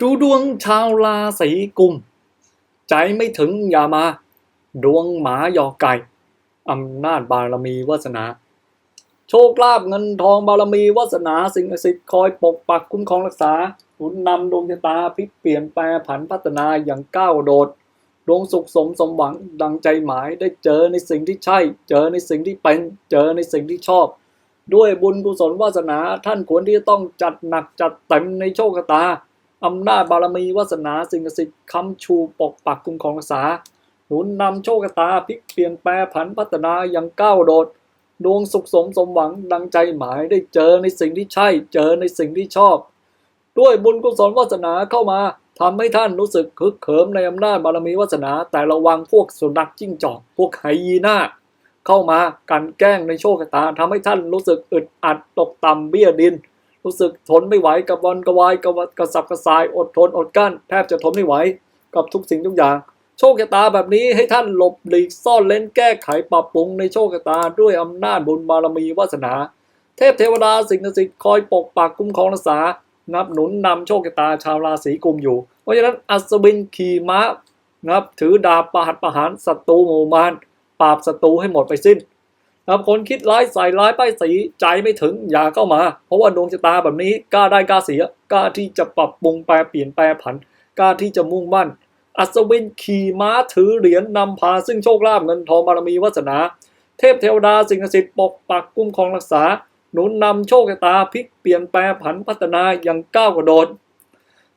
ดูดวงชาวราศีกุม ใจไม่ถึงอย่ามา ดวงหมาหยอกไก่อำนาจบารมีวาสนา โชคลาภเงินทองบารมีวาสนาสิ่งศักดิ์สิทธิ์คอยปกปักคุ้มครองรักษาหนุนนำดวงชะตาพลิกเปลี่ยนแปลผันพัฒนาอย่างก้าวโดด ดวงสุขสมสมหวังดังใจหมายได้เจอในสิ่งที่ใช่ เจอในสิ่งที่เป็น เจอในสิ่งที่ชอบ ด้วยบุญกุศลวาสนาท่านควรที่จะต้องจัดหนักจัดเต็มในโชคชะตา อำนาจบารมีวาสนาสิ่งศักดิ์สิทธิ์คำชูปกปักคุ้มครองรักษา หนุนนำโชคตาพลิกเปลี่ยนแปลผันพัฒนาอย่างก้าวโดด ดวงสุขสมสมหวังดังใจหมายได้เจอในสิ่งที่ใช่ เจอในสิ่งที่ชอบ ด้วยบุญกุศลวาสนาเข้ามาทำให้ท่านรู้สึกคึกเขิมในอำนาจบารมีวาสนา แต่ระวังพวกสุนัขจิ้งจอกพวกไฮยีน่าเข้ามากันแกล้งในโชคชะตาทำให้ท่านรู้สึกอึดอัดตกต่ำเบี้ยดิน รู้สึกทนไม่ไหวกับวันกระวายกระวัดกระสับกระส่ายอดทนอดกั้น แทบจะทนไม่ไหวกับทุกสิ่งทุกอย่าง โชคชะตาแบบนี้ให้ท่านหลบหลีกซ่อนเล้นแก้ไขปรับปรุงในโชคชะตาด้วยอำนาจบุญบารมีวาสนา เทพเทวดาสิ่งศักดิ์สิทธิ์คอยปกปักคุ้มครองรักษา นับหนุนนำโชคชะตาชาวราศีกุมอยู่ เพราะฉะนั้นอัศวินขี่ม้านะครับถือดาบประหัตประหารศัตรูหมู่มารปราบศัตรูให้หมดไปสิ้น นะครับคนคิดร้ายใส่ร้ายป้ายสีใจไม่ถึงอย่าเข้ามา เพราะว่าดวงชะตาแบบนี้กล้าได้กล้าเสียกล้าที่จะปรับปรุงแปลเปลี่ยนแปลผันกล้าที่จะมุ่งมั่น อัศวินขี่ม้าถือเหรียญนำพาซึ่งโชคลาภเงินทองบารมีวาสนา เทพเทวดาสิ่งศักดิ์สิทธิ์ปกปักคุ้มครองรักษา หนุนนำโชคชะตาพลิกเปลี่ยนแปลผันพัฒนาอย่างก้าวกระโดด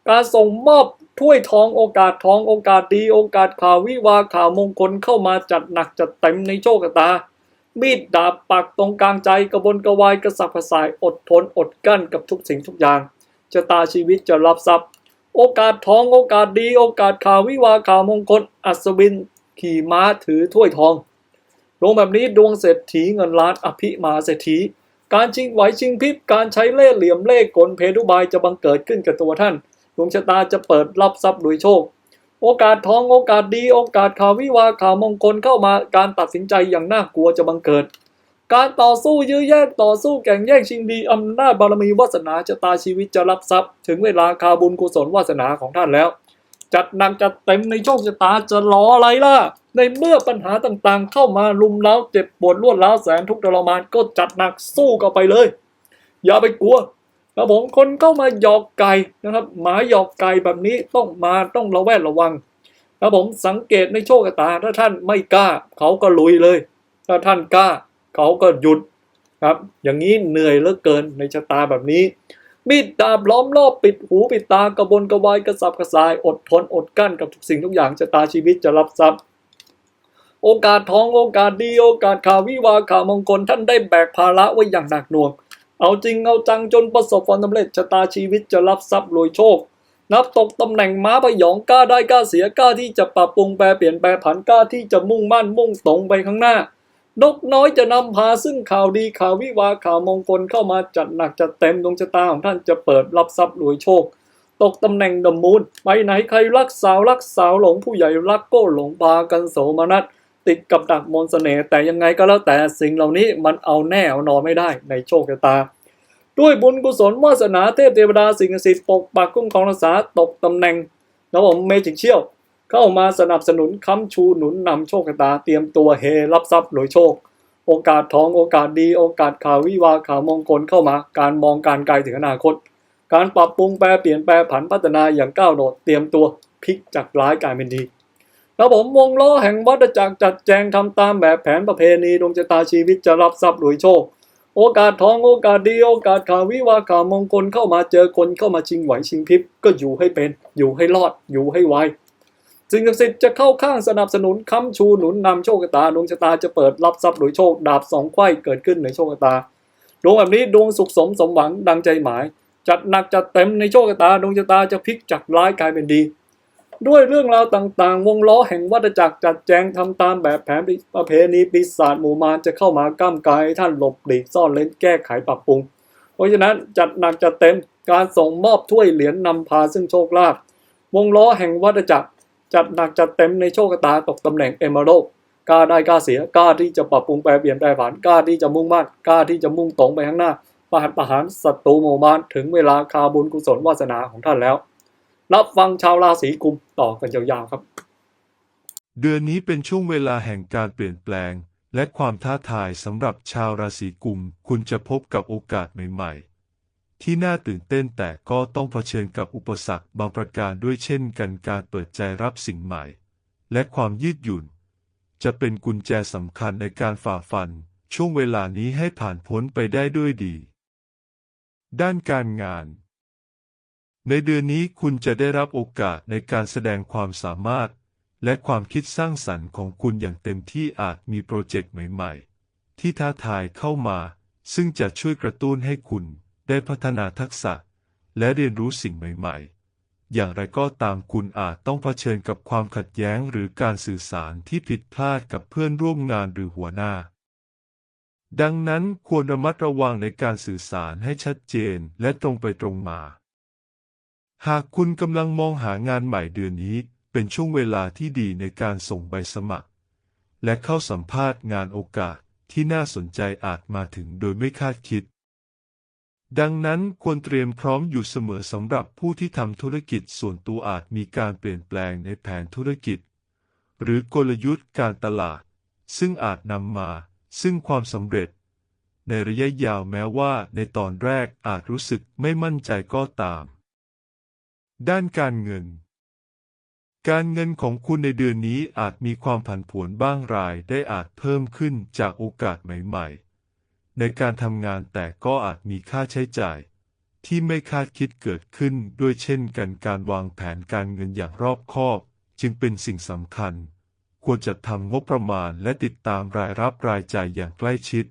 การส่งมอบถ้วยทองโอกาสทองโอกาสดีโอกาสข่าววิวาข่าวมงคลเข้ามาจัดหนักจัดเต็มในโชคชะตา มีดดาบปักตรงกลางใจกระบนกระวายกระสับกระส่ายอดทนอดกั้นกับทุกสิ่งทุกอย่างชะตาชีวิตจะรับทรัพย์ โอกาสทองโอกาสดีโอกาสข่าววิวาข่าวมงคล อัศวิน ขี่ม้าถือถ้วยทอง ลงแบบนี้ดวงเศรษฐีเงินล้านอภิมาเศรษฐี การชิงไหวชิงพริบการใช้เล่ห์เหลี่ยมเล่ห์กลเพทุบายจะบังเกิดขึ้นกับตัวท่านดวงชะตาจะเปิดรับทรัพย์โดยโชค โอกาสทองโอกาสดี โอกาสข่าววิวาข่าวมงคลเข้ามาการตัดสินใจอย่างน่ากลัวจะบังเกิด การต่อสู้ยื้อแย่งต่อสู้แข่งแย่งชิงดีอำนาจบารมีวาสนาชะตาชีวิตจะรับทรัพย์ ถึงเวลาคาบุญกุศลวาสนาของท่านแล้ว จัดหนักจัดเต็มในโชคชะตาจะรออะไรล่ะ ในเมื่อปัญหาต่างๆ เข้ามาลุมเล้าเจ็บปวดรวดร้าวแสนทุกข์ทรมานก็จัดหนักสู้กันไปเลย อย่าไปกลัว ครับผมคนเข้ามาหยอกไก่นะครับ หมาหยอกไก่แบบนี้ต้องมาต้องระแวดระวังครับผมสังเกตในโชคตา ถ้าท่านไม่กล้า เขาก็ลุยเลย ถ้าท่านกล้า เขาก็หยุดครับ อย่างนี้เหนื่อยเหลือเกินในชะตาแบบนี้ มีดดาบล้อมรอบปิดหูปิดตากระบนกระวายกระสับกระส่ายอดทนอดกั้นกับทุกสิ่งทุกอย่างชะตาชีวิตจะรับทรัพย์โอกาสทองโอกาสดีโอกาสข่าววิวาข่าวมงคลท่านได้แบกภาระไว้อย่างหนักหน่วง เอาจริงเอาจังจนประสบความสำเร็จชะตาชีวิตจะรับทรัพย์รวยโชค นับตกตำแหน่งม้าพยองกล้าได้กล้าเสียกล้าที่จะปรับปรุงแปลเปลี่ยนแปลผันกล้าที่จะมุ่งมั่นมุ่งตรงไปข้างหน้านกน้อยจะนำพาซึ่งข่าวดีข่าววิวาข่าวมงคลเข้ามาจัดหนักจัดเต็มดวงชะตาของท่านจะเปิดรับทรัพย์รวยโชค ตกตำแหน่งดมูลไปไหนใครรักสาวรักสาวหลงผู้ใหญ่รักก็หลงพากันโสมนัส ติดกับดักมนต์เสน่ห์แต่ยังไงก็แล้วแต่สิ่งเหล่านี้มันเอาแน่เอานอนไม่ได้ในโชคชะตา ด้วยบุญกุศลวาสนาเทพเทวดาสิ่งศักดิ์สิทธิ์ปกปักคุ้มครองรักษาตกตำแหน่งแล้วผมเมจิกเชี่ยว เข้ามาสนับสนุนค้ำชูหนุนนำโชคชะตาเตรียมตัวเฮรับทรัพย์รวยโชค โอกาสทองโอกาสดีโอกาสข่าววิวาข่าวมงคลเข้ามา การมองการไกลถึงอนาคต การปรับปรุงแปลเปลี่ยนแปลผันพัฒนาอย่างก้าวโดดเตรียมตัวพลิกจากร้ายกลายเป็นดี แล้วผมวงล้อแห่งวัฏจักรจัดแจงทำตามแบบแผนประเพณีดวงชะตาชีวิตจะรับทรัพย์รวยโชค โอกาสทองโอกาสดีโอกาสข่าววิวาข่าวมงคลเข้ามาเจอคนเข้ามาชิงไหวชิงพริบก็อยู่ให้เป็น อยู่ให้รอด อยู่ให้ไวสิ่งศักดิ์สิทธิ์จะเข้าข้างสนับสนุนค้ำชูหนุนนำโชคชะตาดวงชะตาจะเปิดรับทรัพย์โดยโชค ดาบสองไขว้เกิดขึ้นในโชคชะตาดวงแบบนี้ดวงสุขสมสมหวังดังใจหมาย จัดหนักจัดเต็มในโชคชะตาดวงชะตาจะพลิกจากร้ายกลายเป็นดี ด้วยเรื่องราวต่างๆ วงล้อแห่งวัฏจักรจัดแจงทำตามแบบแผนประเพณีปีศาจหมู่มารจะเข้ามาก้ามกายท่านหลบหลีกซ่อนเล้นแก้ไขปรับปรุง เพราะฉะนั้นจัดหนักจัดเต็มการส่งมอบถ้วยเหรียญนนำพาซึ่งโชคลาภวงล้อแห่งวัฏจักรจัดหนักจัดเต็มในโชคตาตกตำแหน่งเอม r ร d กล้าได้กล้าเสียกล้าที่จะปรับปรุงแปลเปลี่ยนแปลผันกล้าที่จะมุ่งมั่นกล้าที่จะมุ่งตรงไปข้างหน้าประหัตประหารศัตรูหมู่มารถึงเวลาคาบุญกุศลวาสนาของท่านแล้ว รับฟังชาวราศีกุมต่อกันยาวๆครับ เดือนนี้เป็นช่วงเวลาแห่งการเปลี่ยนแปลง และความท้าทายสำหรับชาวราศีกุม คุณจะพบกับโอกาสใหม่ๆ ที่น่าตื่นเต้นแต่ก็ต้องเผชิญกับอุปสรรคบางประการด้วยเช่นกันการเปิดใจรับสิ่งใหม่ และความยืดหยุ่น จะเป็นกุญแจสำคัญในการฝ่าฟัน ช่วงเวลานี้ให้ผ่านพ้นไปได้ด้วยดี ด้านการงาน ในเดือนนี้คุณจะได้รับโอกาสในการแสดงความสามารถ และความคิดสร้างสรรค์ของคุณอย่างเต็มที่อาจมีโปรเจกต์ใหม่ๆ ที่ท้าทายเข้ามา ซึ่งจะช่วยกระตุ้นให้คุณได้พัฒนาทักษะ และเรียนรู้สิ่งใหม่ๆ อย่างไรก็ตามคุณอาจต้องเผชิญกับความขัดแย้งหรือการสื่อสารที่ผิดพลาดกับเพื่อนร่วมงานหรือหัวหน้า ดังนั้นควรระมัดระวังในการสื่อสารให้ชัดเจนและตรงไปตรงมา หากคุณกำลังมองหางานใหม่เดือนนี้เป็นช่วงเวลาที่ดีในการส่งใบสมัคร และเข้าสัมภาษณ์งานโอกาสที่น่าสนใจอาจมาถึงโดยไม่คาดคิด ดังนั้นควรเตรียมพร้อมอยู่เสมอสำหรับผู้ที่ทำธุรกิจส่วนตัวอาจมีการเปลี่ยนแปลงในแผนธุรกิจ หรือกลยุทธ์การตลาด ซึ่งอาจนำมา ซึ่งความสำเร็จ ในระยะยาวแม้ว่าในตอนแรกอาจรู้สึกไม่มั่นใจก็ตาม ด้านการเงิน การเงินของคุณในเดือนนี้อาจมีความผันผวนบ้างรายได้อาจเพิ่มขึ้นจากโอกาสใหม่ ๆ ในการทำงานแต่ก็อาจมีค่าใช้จ่าย ที่ไม่คาดคิดเกิดขึ้นด้วยเช่นกันการวางแผนการเงินอย่างรอบคอบ จึงเป็นสิ่งสำคัญ ควรจัดทำงบประมาณและติดตามรายรับรายจ่ายอย่างใกล้ชิด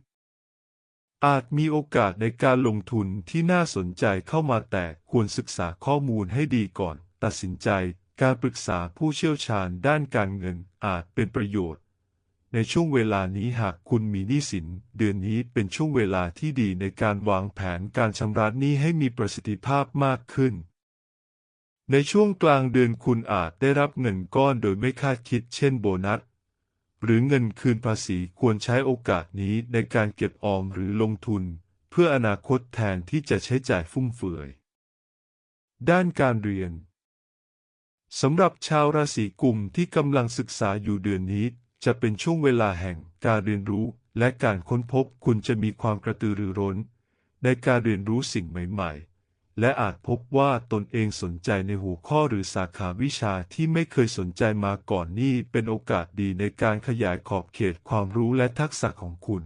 อาจมีโอกาสในการลงทุนที่น่าสนใจเข้ามาแต่ควรศึกษาข้อมูลให้ดีก่อน ตัดสินใจ การปรึกษาผู้เชี่ยวชาญด้านการเงินอาจเป็นประโยชน์ ในช่วงเวลานี้หากคุณมีหนี้สิน เดือนนี้เป็นช่วงเวลาที่ดีในการวางแผนการชำระหนี้ให้มีประสิทธิภาพมากขึ้น ในช่วงกลางเดือนคุณอาจได้รับเงินก้อนโดยไม่คาดคิดเช่นโบนัส หรือเงินคืนภาษีควรใช้โอกาสนี้ในการเก็บออมหรือลงทุน เพื่ออนาคตแทนที่จะใช้จ่ายฟุ่มเฟือย ด้านการเรียนสำหรับชาวราศีกุมที่กำลังศึกษาอยู่เดือนนี้ จะเป็นช่วงเวลาแห่งการเรียนรู้และการค้นพบคุณจะมีความกระตือรือร้น ในการเรียนรู้สิ่งใหม่ ๆ และอาจพบว่าตนเองสนใจในหัวข้อหรือสาขาวิชาที่ไม่เคยสนใจมาก่อนนี่เป็นโอกาสดีในการขยายขอบเขตความรู้และทักษะของคุณ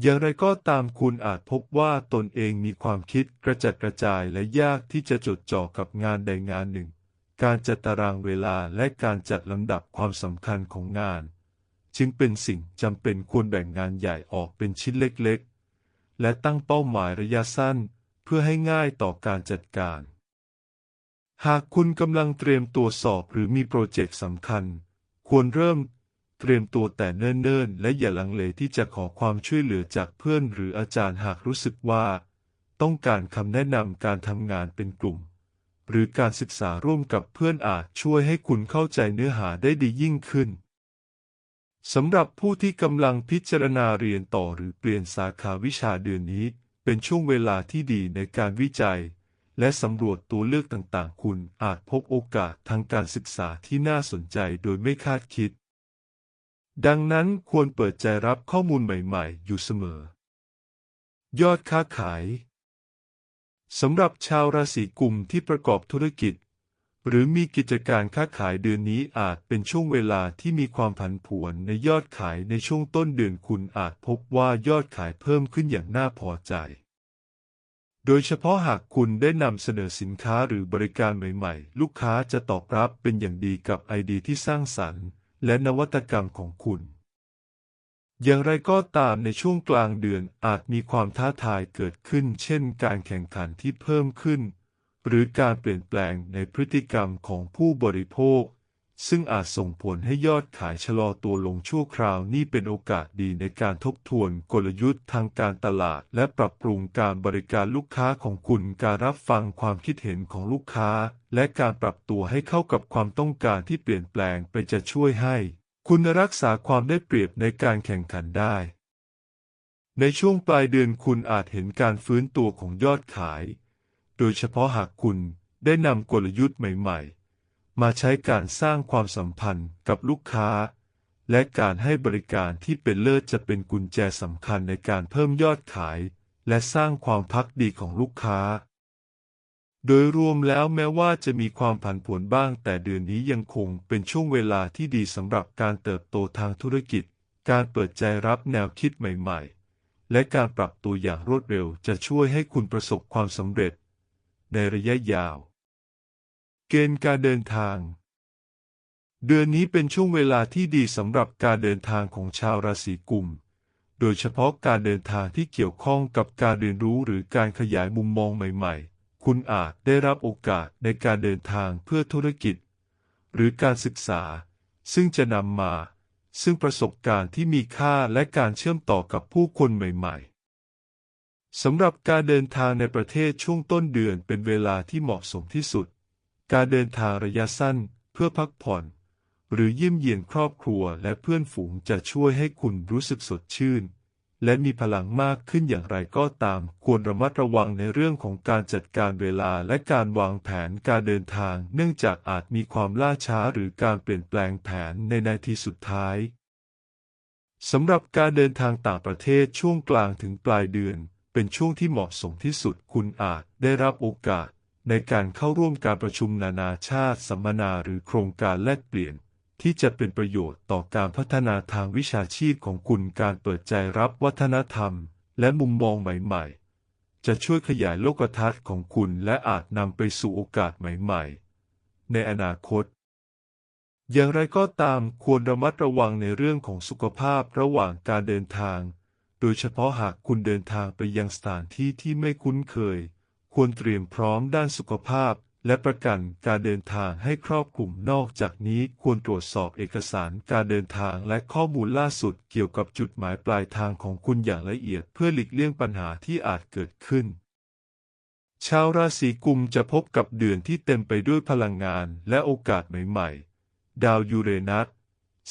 อย่างไรก็ตามคุณอาจพบว่าตนเองมีความคิดกระจัดกระจายและยากที่จะจดจ่อกับงานใดงานหนึ่ง การจัดตารางเวลาและการจัดลำดับความสำคัญของงาน จึงเป็นสิ่งจำเป็นควรแบ่งงานใหญ่ออกเป็นชิ้นเล็ก ๆ และตั้งเป้าหมายระยะสั้น พื่อให้ง่ายต่อการจัดการ หากคุณกำลังเตรียมตัวสอบหรือมีโปรเจกต์สำคัญ ควรเริ่มเตรียมตัวแต่เนิ่นๆ และอย่าลังเลที่จะขอความช่วยเหลือจากเพื่อนหรืออาจารย์หากรู้สึกว่า ต้องการคำแนะนำการทำงานเป็นกลุ่ม หรือการศึกษาร่วมกับเพื่อนอาจช่วยให้คุณเข้าใจเนื้อหาได้ดียิ่งขึ้นสำหรับผู้ที่กำลังพิจารณาเรียนต่อหรือเปลี่ยนสาขาวิชาเดือนนี้ เป็นช่วงเวลาที่ดีในการวิจัย และสำรวจตัวเลือกต่างๆ คุณอาจพบโอกาสทางการศึกษาที่น่าสนใจโดยไม่คาดคิด ดังนั้นควรเปิดใจรับข้อมูลใหม่ๆ อยู่เสมอ ยอดค้าขายสำหรับชาวราศีกุมที่ประกอบธุรกิจ หรือมีกิจการค้าขายเดือนนี้อาจเป็นช่วงเวลาที่มีความผันผวนในยอดขายในช่วงต้นเดือนคุณอาจพบว่ายอดขายเพิ่มขึ้นอย่างน่าพอใจ โดยเฉพาะหากคุณได้นำเสนอสินค้าหรือบริการใหม่ๆ ลูกค้าจะตอบรับเป็นอย่างดีกับไอเดียที่สร้างสรรค์ และนวัตกรรมของคุณ อย่างไรก็ตามในช่วงกลางเดือนอาจมีความท้าทายเกิดขึ้น เช่น การแข่งขันที่เพิ่มขึ้น หรือการเปลี่ยนแปลงในพฤติกรรมของผู้บริโภค ซึ่งอาจส่งผลให้ยอดขายชะลอตัวลงชั่วคราวนี่เป็นโอกาสดีในการทบทวนกลยุทธ์ทางการตลาด และปรับปรุงการบริการลูกค้าของคุณการรับฟังความคิดเห็นของลูกค้า และการปรับตัวให้เข้ากับความต้องการที่เปลี่ยนแปลงไปจะช่วยให้ คุณรักษาความได้เปรียบในการแข่งขันได้ ในช่วงปลายเดือนคุณอาจเห็นการฟื้นตัวของยอดขาย โดยเฉพาะหากคุณได้นำกลยุทธ์ใหม่ๆ มาใช้การสร้างความสัมพันธ์กับลูกค้า และการให้บริการที่เป็นเลิศจะเป็นกุญแจสำคัญในการเพิ่มยอดขาย และสร้างความพักดีของลูกค้า โดยรวมแล้วแม้ว่าจะมีความผันผวนบ้าง แต่เดือนนี้ยังคงเป็นช่วงเวลาที่ดีสำหรับการเติบโตทางธุรกิจ การเปิดใจรับแนวคิดใหม่ ๆ และการปรับตัวอย่างรวดเร็วจะช่วยให้คุณประสบความสำเร็จ ในระยะยาว เกณฑ์การเดินทาง เดือนนี้เป็นช่วงเวลาที่ดีสำหรับการเดินทางของชาวราศีกุม โดยเฉพาะการเดินทางที่เกี่ยวข้องกับการเรียนรู้หรือการขยายมุมมองใหม่ ๆ คุณอาจได้รับโอกาสในการเดินทางเพื่อธุรกิจ หรือการศึกษา ซึ่งจะนำมา ซึ่งประสบการณ์ที่มีค่าและการเชื่อมต่อกับผู้คนใหม่ ๆ สำหรับการเดินทางในประเทศช่วงต้นเดือนเป็นเวลาที่เหมาะสมที่สุด การเดินทางระยะสั้นเพื่อพักผ่อน หรือเยี่ยมเยียนครอบครัวและเพื่อนฝูงจะช่วยให้คุณรู้สึกสดชื่น และมีพลังมากขึ้นอย่างไรก็ตาม ควรระมัดระวังในเรื่องของการจัดการเวลาและการวางแผนการเดินทาง เนื่องจากอาจมีความล่าช้าหรือการเปลี่ยนแปลงแผนในนาทีสุดท้ายสำหรับการเดินทางต่างประเทศช่วงกลางถึงปลายเดือน เป็นช่วงที่เหมาะสมที่สุดคุณอาจได้รับโอกาส ในการเข้าร่วมการประชุมนานาชาติสัมมนาหรือโครงการแลกเปลี่ยน ที่จะเป็นประโยชน์ต่อการพัฒนาทางวิชาชีพของคุณการเปิดใจรับวัฒนธรรม และมุมมองใหม่ๆ จะช่วยขยายโลกทัศน์ของคุณและอาจนำไปสู่โอกาสใหม่ๆ ในอนาคตอย่างไรก็ตามควรระมัดระวังในเรื่องของสุขภาพระหว่างการเดินทาง โดยเฉพาะหากคุณเดินทางไปยังสถานที่ที่ไม่คุ้นเคย ควรเตรียมพร้อมด้านสุขภาพ และประกันการเดินทางให้ครอบคลุมนอกจากนี้ควรตรวจสอบเอกสารการเดินทางและข้อมูลล่าสุดเกี่ยวกับจุดหมายปลายทางของคุณอย่างละเอียดเพื่อหลีกเลี่ยงปัญหาที่อาจเกิดขึ้นชาวราศีกุมจะพบกับเดือนที่เต็มไปด้วยพลังงานและโอกาสใหม่ ๆ ดาวยูเรนัส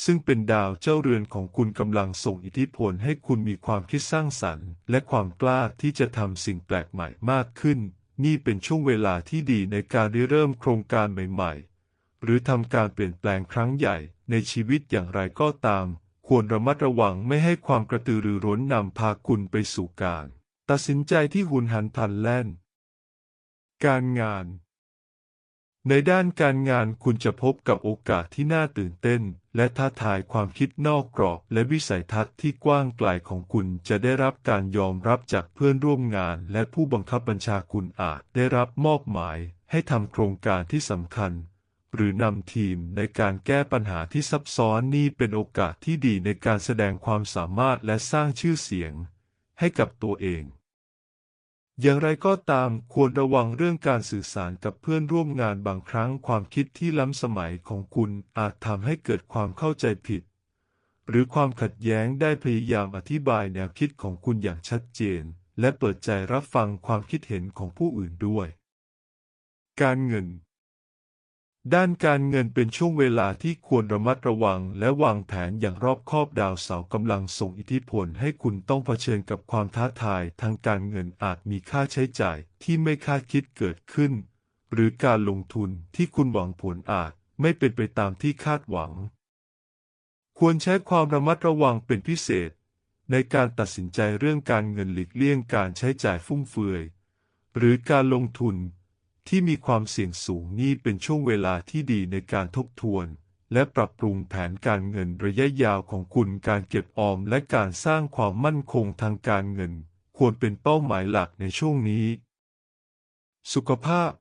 ซึ่งเป็นดาวเจ้าเรือนของคุณกำลังส่งอิทธิพลให้คุณมีความคิดสร้างสรรค์ และความกล้าที่จะทำสิ่งแปลกใหม่มากขึ้น นี่เป็นช่วงเวลาที่ดีในการริเริ่มโครงการใหม่ ๆ หรือทำการเปลี่ยนแปลงครั้งใหญ่ในชีวิตอย่างไรก็ตาม ควรระมัดระวังไม่ให้ความกระตือรือร้นนำพาคุณไปสู่การ ตัดสินใจที่หุนหันพลันแล่น การงาน ในด้านการงานคุณจะพบกับโอกาสที่น่าตื่นเต้น และท้าทายความคิดนอกกรอบ และวิสัยทัศน์ที่กว้างไกลของคุณจะได้รับการยอมรับจากเพื่อนร่วมงาน และผู้บังคับบัญชาคุณอาจได้รับมอบหมาย ให้ทำโครงการที่สำคัญ หรือนำทีมในการแก้ปัญหาที่ซับซ้อนนี่เป็นโอกาสที่ดีในการแสดงความสามารถและสร้างชื่อเสียง ให้กับตัวเอง อย่างไรก็ตามควรระวังเรื่องการสื่อสารกับเพื่อนร่วมงานบางครั้งความคิดที่ล้ำสมัยของคุณอาจทำให้เกิดความเข้าใจผิด หรือความขัดแย้งได้พยายามอธิบายแนวคิดของคุณอย่างชัดเจน และเปิดใจรับฟังความคิดเห็นของผู้อื่นด้วย การเงิน ด้านการเงินเป็นช่วงเวลาที่ควรระมัดระวังและวางแผนอย่างรอบคอบดาวเสาร์กำลังส่งอิทธิพลให้คุณต้องเผชิญกับความท้าทายทางการเงินอาจมีค่าใช้จ่ายที่ไม่คาดคิดเกิดขึ้น หรือการลงทุนที่คุณหวังผลอาจไม่เป็นไปตามที่คาดหวัง ควรใช้ความระมัดระวังเป็นพิเศษ ในการตัดสินใจเรื่องการเงินหลีกเลี่ยงการใช้จ่ายฟุ่มเฟือย หรือการลงทุน ที่มีความเสี่ยงสูงนี่เป็นช่วงเวลาที่ดีในการทบทวน และปรับปรุงแผนการเงินระยะยาวของคุณการเก็บออมและการสร้างความมั่นคงทางการเงิน ควรเป็นเป้าหมายหลักในช่วงนี้ สุขภาพ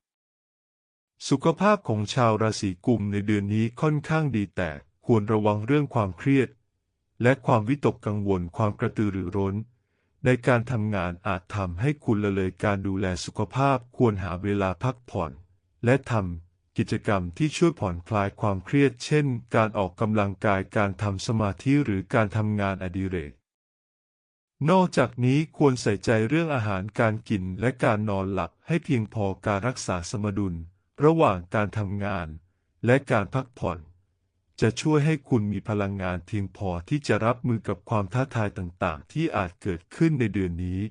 สุขภาพของชาวราศีกุมในเดือนนี้ค่อนข้างดีแต่ควรระวังเรื่องความเครียด และความวิตกกังวลความกระตือรือร้น ในการทำงานอาจทำให้คุณละเลยการดูแลสุขภาพควรหาเวลาพักผ่อน และทำกิจกรรมที่ช่วยผ่อนคลายความเครียด เช่น การออกกำลังกายการทำสมาธิหรือการทำงานอดิเรก นอกจากนี้ควรใส่ใจเรื่องอาหารการกินและการนอนหลับให้เพียงพอการรักษาสมดุล ระหว่างการทำงาน และการพักผ่อน จะช่วยให้คุณมีพลังงานเพียงพอที่จะรับมือกับความท้าทายต่างๆ ที่อาจเกิดขึ้นในเดือนนี้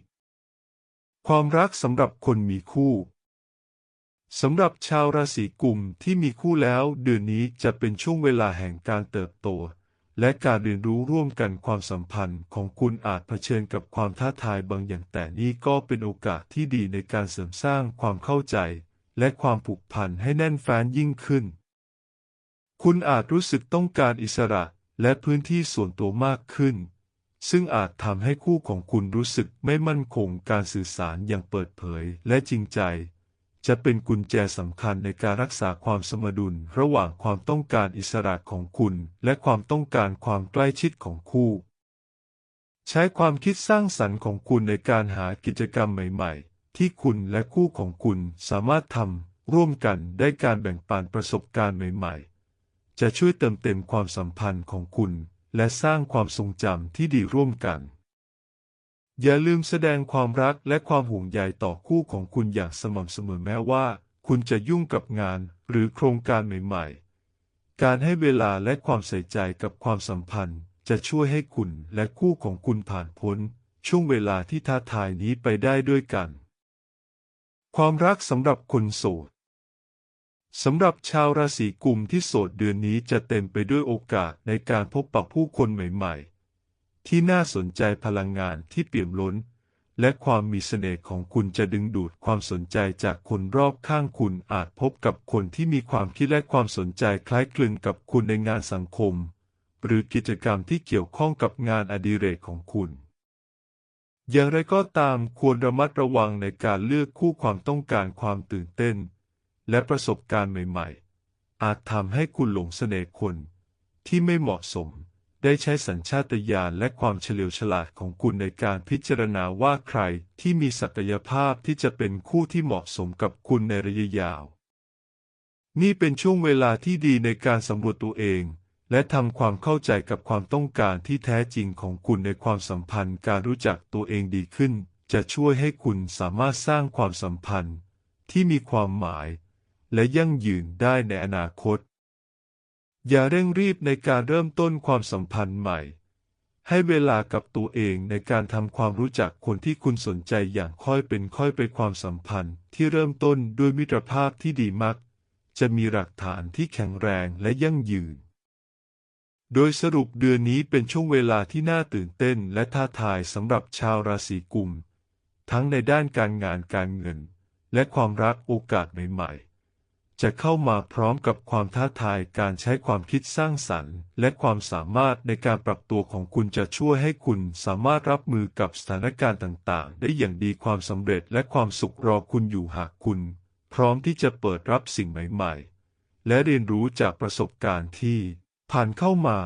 ความรักสำหรับคนมีคู่สำหรับชาวราศีกุมที่มีคู่แล้วเดือนนี้จะเป็นช่วงเวลาแห่งการเติบโต และการเรียนรู้ร่วมกันความสัมพันธ์ของคุณอาจเผชิญกับความท้าทายบางอย่างแต่นี่ก็เป็นโอกาสที่ดีในการเสริมสร้างความเข้าใจ และความผูกพันให้แน่นแฟ้นยิ่งขึ้น คุณอาจรู้สึกต้องการอิสระและพื้นที่ส่วนตัวมากขึ้น ซึ่งอาจทำให้คู่ของคุณรู้สึกไม่มั่นคงการสื่อสารอย่างเปิดเผยและจริงใจ จะเป็นกุญแจสำคัญในการรักษาความสมดุลระหว่างความต้องการอิสระของคุณ และความต้องการความใกล้ชิดของคู่ ใช้ความคิดสร้างสรรค์ของคุณในการหากิจกรรมใหม่ ๆ ที่คุณและคู่ของคุณสามารถทำร่วมกันได้การแบ่งปันประสบการณ์ใหม่ ๆ จะช่วยเติมเต็มความสัมพันธ์ของคุณ และสร้างความทรงจำที่ดีร่วมกัน อย่าลืมแสดงความรักและความห่วงใยต่อคู่ของคุณอย่างสม่ำเสมอแม้ว่า คุณจะยุ่งกับงานหรือโครงการใหม่ๆ การให้เวลาและความใส่ใจกับความสัมพันธ์ จะช่วยให้คุณและคู่ของคุณผ่านพ้น ช่วงเวลาที่ท้าทายนี้ไปได้ด้วยกัน ความรักสำหรับคนโสด สำหรับชาวราศีกุมที่โสดเดือนนี้จะเต็มไปด้วยโอกาสในการพบปะผู้คนใหม่ๆ ที่น่าสนใจพลังงานที่เปี่ยมล้น และความมีเสน่ห์ของคุณจะดึงดูดความสนใจจากคนรอบข้างคุณอาจพบกับคนที่มีความคิดและความสนใจคล้ายคลึงกับคุณในงานสังคม หรือกิจกรรมที่เกี่ยวข้องกับงานอดิเรกของคุณอย่างไรก็ตามควรระมัดระวังในการเลือกคู่ความต้องการความตื่นเต้น และประสบการณ์ใหม่ๆ อาจทำให้คุณหลงเสน่ห์คน ที่ไม่เหมาะสม ได้ใช้สัญชาตญาณและความเฉลียวฉลาดของคุณในการพิจารณาว่าใครที่มีศักยภาพที่จะเป็นคู่ที่เหมาะสมกับคุณในระยะยาว นี่เป็นช่วงเวลาที่ดีในการสำรวจตัวเองและทำความเข้าใจกับความต้องการที่แท้จริงของคุณในความสัมพันธ์ การรู้จักตัวเองดีขึ้น จะช่วยให้คุณสามารถสร้างความสัมพันธ์ ที่มีความหมาย และยั่งยืนได้ในอนาคต อย่าเร่งรีบในการเริ่มต้นความสัมพันธ์ใหม่ ให้เวลากับตัวเองในการทำความรู้จักคนที่คุณสนใจอย่างค่อยเป็นค่อยไปความสัมพันธ์ที่เริ่มต้นด้วยมิตรภาพที่ดีมัก จะมีหลักฐานที่แข็งแรงและยั่งยืนโดยสรุปเดือนนี้เป็นช่วงเวลาที่น่าตื่นเต้นและท้าทายสำหรับชาวราศีกุม ทั้งในด้านการงานการเงิน และความรักโอกาสใหม่ๆ จะเข้ามาพร้อมกับความท้าทายการใช้ความคิดสร้างสรรค์ และความสามารถในการปรับตัวของคุณจะช่วยให้คุณสามารถรับมือกับสถานการณ์ต่างๆ ได้อย่างดีความสำเร็จและความสุขรอคุณอยู่หากคุณ พร้อมที่จะเปิดรับสิ่งใหม่ ๆ และเรียนรู้จากประสบการณ์ที่ผ่านเข้ามา